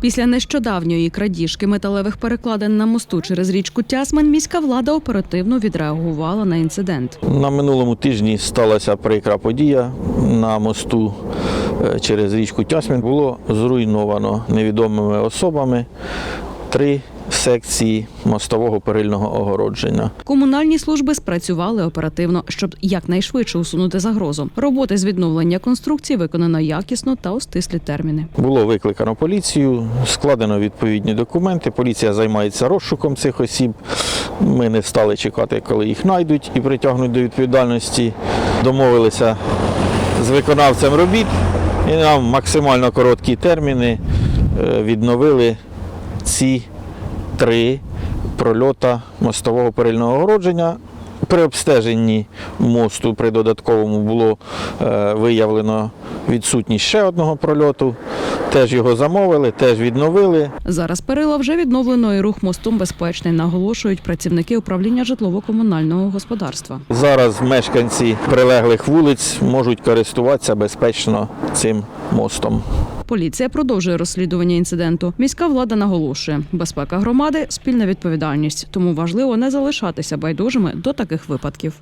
Після нещодавньої крадіжки металевих перекладин на мосту через річку Тясмин міська влада оперативно відреагувала на інцидент. На минулому тижні сталася прикра подія на мосту е, через річку Тясмін. Було зруйновано невідомими особами три секції мостового перильного огородження. Комунальні служби спрацювали оперативно, щоб якнайшвидше усунути загрозу. Роботи з відновлення конструкції виконано якісно та у стислі терміни. Було викликано поліцію, складено відповідні документи. Поліція займається розшуком цих осіб. Ми не стали чекати, коли їх знайдуть і притягнуть до відповідальності. Домовилися з виконавцем робіт і нам максимально короткі терміни е, відновили ці три прольота мостового перильного огородження. При обстеженні мосту при додатковому було е, виявлено відсутність ще одного прольоту. Теж його замовили, теж відновили. Зараз перила вже відновлено і рух мостом безпечний, наголошують працівники управління житлово-комунального господарства. Зараз мешканці прилеглих вулиць можуть користуватися безпечно цим мостом. Поліція продовжує розслідування інциденту. Міська влада наголошує, безпека громади спільна відповідальність, тому важливо не залишатися байдужими до таких випадків.